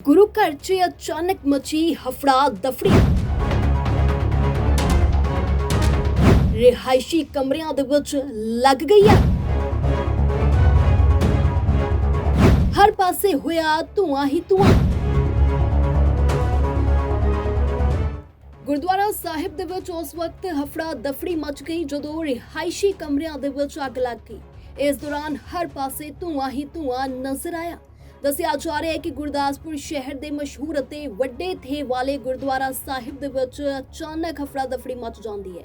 ਗੁਰੂ ਘਰ 'ਚ ਅਚਾਨਕ ਮਚੀ ਹਫੜਾ ਦਫੜੀ ਰਿਹਾਇਸ਼ੀ ਕਮਰਿਆਂ ਦੇ ਵਿੱਚ ਲੱਗ ਗਈ ਆ। ਹਰ ਪਾਸੇ ਹੋਇਆ ਧੂਆਂ ਹੀ ਧੂਆਂ। ਗੁਰਦੁਆਰਾ ਸਾਹਿਬ ਦੇ ਵਿੱਚ ਉਸ ਵਕਤ ਹਫੜਾ ਦਫੜੀ ਮਚ ਗਈ ਜਦੋਂ ਰਿਹਾਇਸ਼ੀ ਕਮਰਿਆਂ ਦੇ ਵਿੱਚ ਅੱਗ ਲੱਗ ਗਈ। ਇਸ ਦੌਰਾਨ ਹਰ ਪਾਸੇ ਧੂਆਂ ਹੀ ਧੂਆਂ ਨਜ਼ਰ ਆਇਆ। ਦੱਸਿਆ ਜਾ ਰਿਹਾ ਹੈ ਕਿ ਗੁਰਦਾਸਪੁਰ ਸ਼ਹਿਰ ਦੇ ਮਸ਼ਹੂਰ ਅਤੇ ਵੱਡੇ ਥੇ ਵਾਲੇ ਗੁਰਦੁਆਰਾ ਸਾਹਿਬ ਦੇ ਵਿੱਚ ਅਚਾਨਕ ਹਫੜਾ ਦਫੜੀ ਮਚ ਜਾਂਦੀ ਹੈ।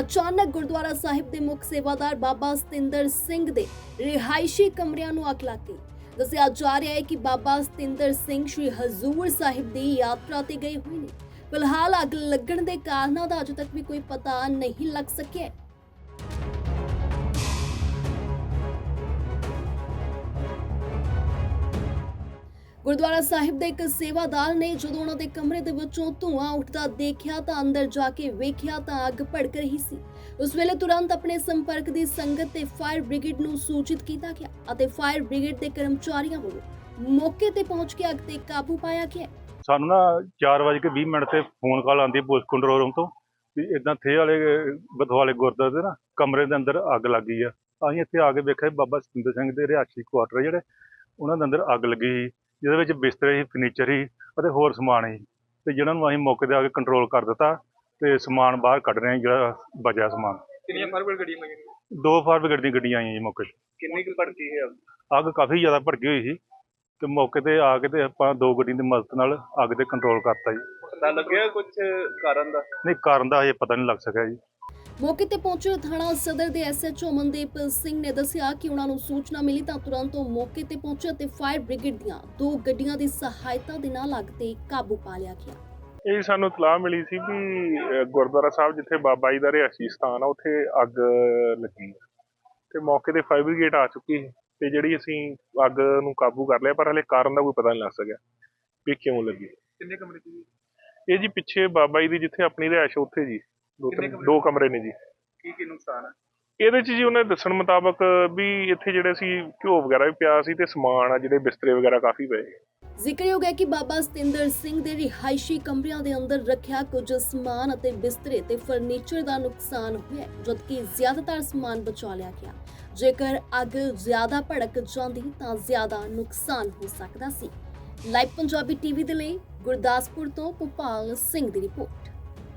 ਅਚਾਨਕ ਗੁਰਦੁਆਰਾ ਸਾਹਿਬ ਦੇ ਮੁੱਖ ਸੇਵਾਦਾਰ ਬਾਬਾ ਸਤਿੰਦਰ ਸਿੰਘ ਦੇ ਰਿਹਾਇਸ਼ੀ ਕਮਰਿਆਂ ਨੂੰ ਅੱਗ ਲੱਗ ਗਈ। ਦੱਸਿਆ ਜਾ ਰਿਹਾ ਹੈ ਕਿ ਬਾਬਾ ਸਤਿੰਦਰ ਸਿੰਘ ਸ਼੍ਰੀ ਹਜ਼ੂਰ ਸਾਹਿਬ ਦੀ ਯਾਤਰਾ ਤੇ ਗਏ ਹੋਏ ਨੇ। ਫਿਲਹਾਲ ਅੱਗ ਲੱਗਣ ਦੇ ਕਾਰਨਾਂ ਦਾ ਅਜੇ ਤੱਕ ਵੀ ਕੋਈ ਪਤਾ ਨਹੀਂ ਲੱਗ ਸਕਿਆ ਗੁਰਦੁਆਰਾ ਸਾਹਿਬ ਦੇ ਇੱਕ ਸੇਵਾਦਾਰ ਨੇ ਜਦੋਂ ਉਹਨਾਂ ਦੇ ਕਮਰੇ ਦੇ ਵਿੱਚੋਂ ਧੂਆਂ ਉੱਠਦਾ ਦੇਖਿਆ ਤਾਂ ਅੰਦਰ ਜਾ ਕੇ ਵੇਖਿਆ ਤਾਂ ਅੱਗ ਭੜਕ ਰਹੀ ਸੀ। ਉਸ ਵੇਲੇ ਤੁਰੰਤ ਆਪਣੇ ਸੰਪਰਕ ਦੀ ਸੰਗਤ ਤੇ ਫਾਇਰ ਬ੍ਰਿਗੇਡ ਨੂੰ ਸੂਚਿਤ ਕੀਤਾ ਗਿਆ ਅਤੇ ਫਾਇਰ ਬ੍ਰਿਗੇਡ ਦੇ ਕਰਮਚਾਰੀਆਂ ਵੱਲੋਂ ਮੌਕੇ ਤੇ ਪਹੁੰਚ ਕੇ ਅੱਗ ਤੇ ਕਾਬੂ ਪਾਇਆ ਗਿਆ। ਸਾਨੂੰ ਨਾ 4:20 ਮਿੰਟ ਤੇ ਫੋਨ ਕਾਲ ਆਉਂਦੀ ਪੁਲਿਸ ਕੰਟਰੋਲ ਰੂਮ ਤੋਂ ਵੀ ਇਦਾਂ ਥੇ ਵਾਲੇ ਬਥਵਾਲੇ ਗੁਰਦੁਆਰੇ ਦੇ ਨਾ ਕਮਰੇ ਦੇ ਅੰਦਰ ਅੱਗ ਲੱਗ ਗਈ ਆ। ਅਸੀਂ ਇੱਥੇ ਆ ਕੇ ਵੇਖਿਆ ਬਾਬਾ ਸਤਿੰਦਰ ਸਿੰਘ ਦੇ ਰਿਹਾਇਸ਼ੀ ਕੁਆਟਰ ਜਿਹੜੇ, ਉਹਨਾਂ ਦੇ ਅੰਦਰ ਅੱਗ ਲੱਗੀ ਸੀ। ਜਿਹਦੇ ਵਿੱਚ ਬਿਸਤਰੇ ਸੀ ਫਰਨੀਚਰ ਸੀ ਅਤੇ ਹੋਰ ਸਮਾਨ ਸੀ। ਤੇ ਜਿਹਨਾਂ ਨੂੰ ਅਸੀਂ ਮੌਕੇ ਤੇ ਆ ਕੇ ਕੰਟਰੋਲ ਕਰ ਦਿੱਤਾ ਤੇ ਸਮਾਨ ਬਾਹਰ ਕੱਢ ਰਹੇ ਹਾਂ ਜਿਹੜਾ ਬਚਿਆ ਸਮਾਨ। ਕਿੰਨੀਆਂ ਫਾਰਵਰਡ ਗੱਡੀਆਂ ਲੱਗੀਆਂ ਦੋ ਫਾਇਰ ਬ੍ਰਿਗੇਡ ਦੀਆਂ ਗੱਡੀਆਂ ਆਈਆਂ ਜੀ ਮੌਕੇ ਤੇ। ਕਿੰਨੀ ਕੁ ਭੜਕੀ ਹੈ ਅੱਗ ਕਾਫੀ ਜ਼ਿਆਦਾ ਭੜਕੀ ਹੋਈ ਸੀ ਤੇ ਮੌਕੇ ਤੇ ਆ ਕੇ ਤੇ ਆਪਾਂ ਦੋ ਗੱਡੀਆਂ ਦੀ ਮਦਦ ਨਾਲ ਅੱਗ ਤੇ ਕੰਟਰੋਲ ਕਰਤਾ ਜੀ। ਪਤਾ ਲੱਗਿਆ ਕੁਝ ਕਾਰਨ ਦਾ? ਨਹੀਂ ਕਾਰਨ ਦਾ ਹਜੇ ਪਤਾ ਨਹੀਂ ਲੱਗ ਸਕਿਆ ਜੀ। ਮੌਕੇ ਤੇ ਪਹੁੰਚੇ ਥਾਣਾ ਸਦਰ ਦੇ ਐਸਐਚਓ ਮਨਦੀਪ ਸਿੰਘ ਨੇ ਦੱਸਿਆ ਕਿ ਉਹਨਾਂ ਨੂੰ ਸੂਚਨਾ ਮਿਲੀ ਤਾਂ ਤੁਰੰਤ ਉਹ ਮੌਕੇ ਤੇ ਪਹੁੰਚੇ ਤੇ ਫਾਇਰ ਬ੍ਰਿਗੇਡ ਦੀਆਂ ਦੋ ਗੱਡੀਆਂ ਦੀ ਸਹਾਇਤਾ ਦੇ ਨਾਲ ਅੱਗ ਤੇ ਕਾਬੂ ਪਾ ਲਿਆ ਗਿਆ। ਇਹ ਸਾਨੂੰ ਇਤਲਾਹ ਮਿਲੀ ਸੀ ਵੀ ਅਹ, ਗੁਰਦੁਆਰਾ ਸਾਹਿਬ ਜਿੱਥੇ ਬਾਬਾ ਜੀ ਦਾ ਰਿਹਾਇਸ਼ੀ ਸਥਾਨ ਆ ਉੱਥੇ ਅੱਗ ਲੱਗੀ ਆ। ਤੇ ਮੌਕੇ ਤੇ ਫਾਇਰ ਬ੍ਰਿਗੇਡ ਆ ਚੁੱਕੀ ਸੀ ਤੇ ਜਿਹੜੀ ਅਸੀਂ ਅੱਗ ਨੂੰ ਕਾਬੂ ਕਰ ਲਿਆ ਪਰ ਹਲੇ ਕਾਰਨ ਦਾ ਕੋਈ ਪਤਾ ਨਹੀਂ ਲੱਗ ਸਕਿਆ ਵੀ ਕਿਉਂ ਲੱਗੀ। ਕਿੰਨੇ ਕਮਰੇ ਸੀ ਇਹ ਜੀ ਪਿੱਛੇ ਬਾਬਾ ਜੀ ਦੀ ਜਿੱਥੇ ਆਪਣੀ ਰਿਹਾਇਸ਼ ਆ ਉੱਥੇ ਜੀ। ਦੋ ਕਿੰਨੇ ਕਮਰੇ? ਦੋ ਕਮਰੇ ਨੇ ਜੀ। ਕੀ ਕੀ ਨੁਕਸਾਨ ਹੈ? ਇਹਦੇ ਚ ਜੀ ਉਹਨੇ ਦੱਸਣ ਮੁਤਾਬਕ ਵੀ ਇੱਥੇ ਜਿਹੜੇ ਸੀ ਘਿਓ ਵਗੈਰਾ ਵੀ ਪਿਆ ਸੀ ਤੇ ਸਮਾਨ ਆ ਜਿਹੜੇ ਬਿਸਤਰੇ ਵਗੈਰਾ ਕਾਫੀ ਪਏ। ਜ਼ਿਕਰਯੋਗ ਹੈ ਕਿ ਬਾਬਾ ਸਤਿੰਦਰ ਸਿੰਘ ਦੇ ਰਿਹਾਇਸ਼ੀ ਕਮਰਿਆਂ ਦੇ ਅੰਦਰ ਰੱਖਿਆ ਕੁਝ ਸਮਾਨ ਅਤੇ ਬਿਸਤਰੇ ਤੇ ਫਰਨੀਚਰ ਦਾ ਨੁਕਸਾਨ ਹੋਇਆ ਹੈ, ਜਦਕਿ ਜ਼ਿਆਦਾਤਰ ਸਮਾਨ ਬਚਾ ਲਿਆ ਗਿਆ। ਜੇਕਰ ਅੱਗ ਜ਼ਿਆਦਾ ਭੜਕ ਜਾਂਦੀ ਤਾਂ ਜ਼ਿਆਦਾ ਨੁਕਸਾਨ ਹੋ ਸਕਦਾ ਸੀ। ਲਾਈਵ ਪੰਜਾਬੀ ਟੀਵੀ ਦੇ ਲਈ ਗੁਰਦਾਸਪੁਰ ਤੋਂ ਭੋਪਾਲ ਸਿੰਘ ਦੀ ਰਿਪੋਰਟ।